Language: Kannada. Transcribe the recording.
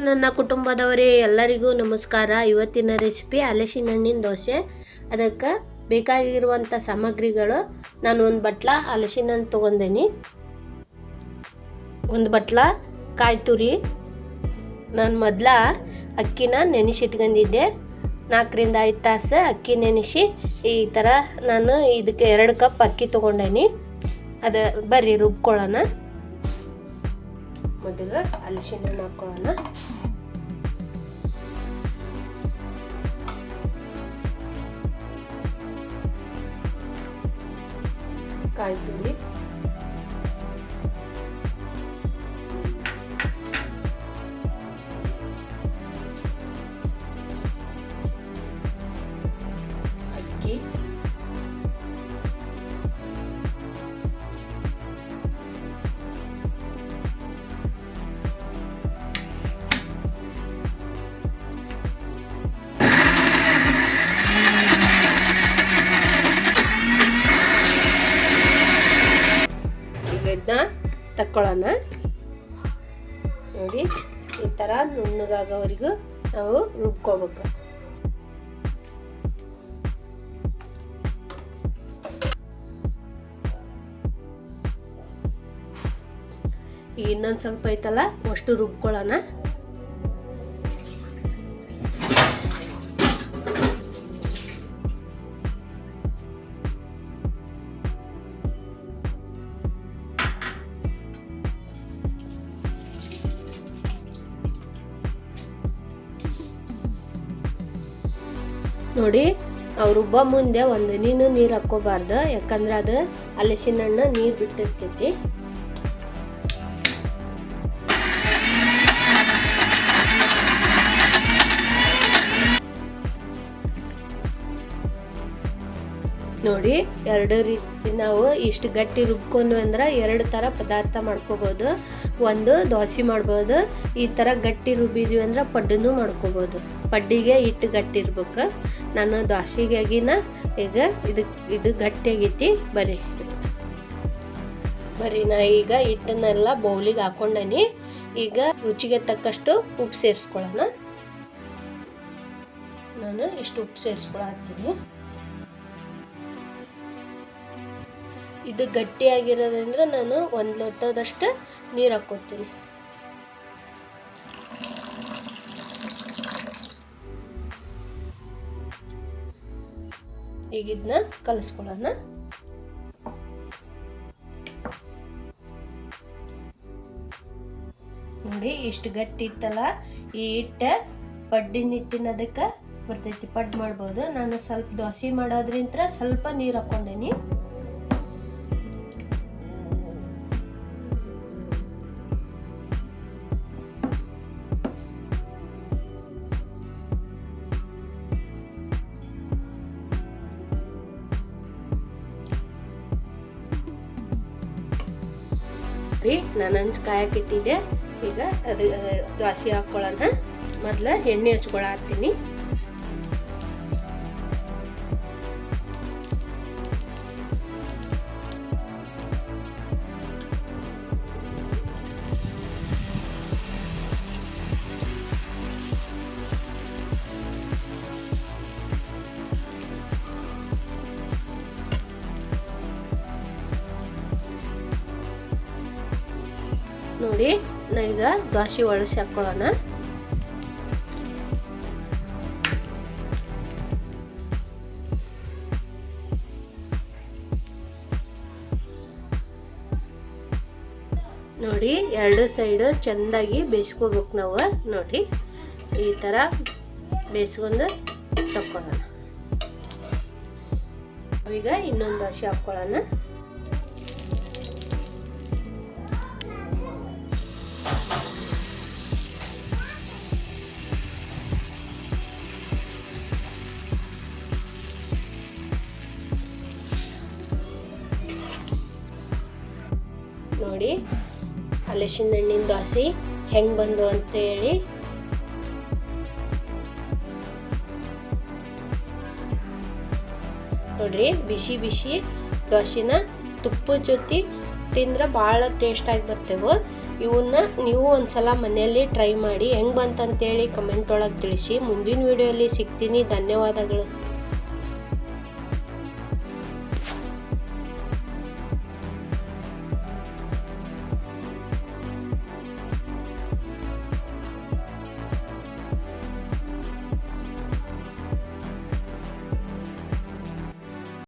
ನನ್ನ ಕುಟುಂಬದವರೇ, ಎಲ್ಲರಿಗೂ ನಮಸ್ಕಾರ. ಇವತ್ತಿನ ರೆಸಿಪಿ ಹಲಸಿನ ಹಣ್ಣಿನ ದೋಸೆ. ಅದಕ್ಕೆ ಬೇಕಾಗಿರುವಂಥ ಸಾಮಗ್ರಿಗಳು. ನಾನು ಒಂದು ಬಟ್ಲ ಹಲಸಿನ ಹಣ್ಣು ತೊಗೊಂಡೇನಿ. ಒಂದು ಬಟ್ಲ ಕಾಯಿ ತುರಿ. ನಾನು ಮೊದಲ ಅಕ್ಕಿನ ನೆನೆಸಿಟ್ಕೊಂಡಿದ್ದೆ ನಾಲ್ಕರಿಂದ ಐದು ತಾಸು ಅಕ್ಕಿ ನೆನೆಸಿ ಈ ಥರ ನಾನು ಇದಕ್ಕೆ ಎರಡು ಕಪ್ ಅಕ್ಕಿ ತೊಗೊಂಡೇನಿ. ಅದು ಬರ್ರಿ ರುಬ್ಕೊಳ್ಳೋಣ. ಮೊದಲು ಅಲಸಿನ ಹಣ್ಣು ಹಾಕ್ಕೊಳ್ಳೋಣ ಕಾಯಿ ತಕ್ಕೊಳ್ಳೋಣ ನೋಡಿ ಈ ಥರ ನುಣ್ಣಗಾಗೋವರೆಗೂ ನಾವು ರುಬ್ಕೋಬೇಕು ಇನ್ನೊಂದು ಸ್ವಲ್ಪ ಐತಲ್ಲ ಅಷ್ಟು ರುಬ್ಕೊಳ್ಳೋಣ ನೋಡಿ ಅವ್ರು ರುಬ್ಬ ಮುಂದೆ ಒಂದು ನೀನು ನೀರು ಹಾಕ್ಕೋಬಾರ್ದು. ಯಾಕಂದ್ರೆ ಅದು ಹಲಸಿನ ಹಣ್ಣು ನೀರು ಬಿಟ್ಟಿರ್ತೈತಿ. ನೋಡಿ, ಎರಡು ರೀತಿ ನಾವು ಇಷ್ಟು ಗಟ್ಟಿ ರುಬ್ಕೊಂಡು ಅಂದ್ರೆ ಎರಡು ಥರ ಪದಾರ್ಥ ಮಾಡ್ಕೋಬೋದು. ಒಂದು ದೋಸೆ ಮಾಡ್ಬೋದು, ಈ ಥರ ಗಟ್ಟಿ ರುಬ್ಬಿದ್ವಿ ಅಂದ್ರೆ ಪಡ್ಡನ್ನು ಮಾಡ್ಕೋಬೋದು. ಪಡ್ಡಿಗೆ ಹಿಟ್ಟು ಗಟ್ಟಿ ಇರ್ಬೇಕು. ನಾನು ದೋಸೆಗಾಗಿನ ಈಗ ಇದು ಇದು ಗಟ್ಟಿಯಾಗೈತಿ, ಬರೀ. ಬರೀ ನಾ ಈಗ ಹಿಟ್ಟನ್ನೆಲ್ಲ ಬೌಲಿಗೆ ಹಾಕೊಂಡಿ ಈಗ ರುಚಿಗೆ ತಕ್ಕಷ್ಟು ಉಪ್ಪು ಸೇರಿಸ್ಕೊಳ್ಳೋಣ. ನಾನು ಇಷ್ಟು ಉಪ್ಪು ಸೇರಿಸ್ಕೊಳತ್ತೀನಿ. ಇದು ಗಟ್ಟಿಯಾಗಿರೋದ್ರಿಂದ ನಾನು ಒಂದು ಲೋಟದಷ್ಟು ನೀರು ಹಾಕ್ಕೊತೀನಿ. ಈಗ ಇದನ್ನ ಕಲಿಸ್ಕೊಳ್ಳೋಣ. ನೋಡಿ ಇಷ್ಟು ಗಟ್ಟಿ ಇತ್ತಲ್ಲ, ಈ ಹಿಟ್ಟ ಪಡ್ಡಿನ ಹಿಟ್ಟಿನದಕ್ಕೆ ಬರ್ತೈತಿ. ಪಡ್ ಮಾಡ್ಬೋದು. ನಾನು ಸ್ವಲ್ಪ ದೋಸೆ ಮಾಡೋದ್ರಿಂದ ಸ್ವಲ್ಪ ನೀರು ಹಾಕ್ಕೊಂಡೇನಿ. ರೀ ನಾನು ಹಂಚು ಕಾಯಕ್ಕೆ ಇಟ್ಟಿದ್ದೆ. ಈಗ ಅದು ದ್ವಾಸೆ ಹಾಕ್ಕೊಳ್ಳೋಣ ಮೊದ್ಲು ಎಣ್ಣೆ ಹಚ್ಕೊಳತ್ತೀನಿ. ನೋಡಿ ಈಗ ದ್ವಾಸಿ ಒಳಸಿ ಹಾಕ್ಕೊಳ್ಳೋಣ. ನೋಡಿ, ಎರಡು ಸೈಡು ಚೆಂದಾಗಿ ಬೇಯಿಸ್ಕೋಬೇಕು ನಾವು. ನೋಡಿ, ಈ ಥರ ಬೇಯಿಸ್ಕೊಂಡು ತಕ್ಕೊಳ್ಳೋಣ. ಈಗ ಇನ್ನೊಂದು ದ್ವಾಸಿ ಹಾಕ್ಕೊಳ್ಳೋಣ. ನೋಡಿ. ಹಲಸಿನ ಹಣ್ಣಿನ ದೋಸೆ ಹೆಂಗೆ ಬಂದು ಅಂತ ಹೇಳಿ ನೋಡ್ರಿ, ಬಿಸಿ ಬಿಸಿ ದೋಸೆನ ತುಪ್ಪದ ಜೊತೆ ತಿಂದ್ರೆ ಭಾಳ ಟೇಸ್ಟಾಗಿ ಬರ್ತೇವೆ ಇವನ್ನ ನೀವು ಒಂದ್ಸಲ ಮನೆಯಲ್ಲಿ ಟ್ರೈ ಮಾಡಿ ಹೆಂಗೆ ಬಂತಂತೇಳಿ ಕಮೆಂಟ್ ಒಳಗೆ ತಿಳಿಸಿ. ಮುಂದಿನ ವಿಡಿಯೋಲಿ ಸಿಗ್ತೀನಿ. ಧನ್ಯವಾದಗಳು.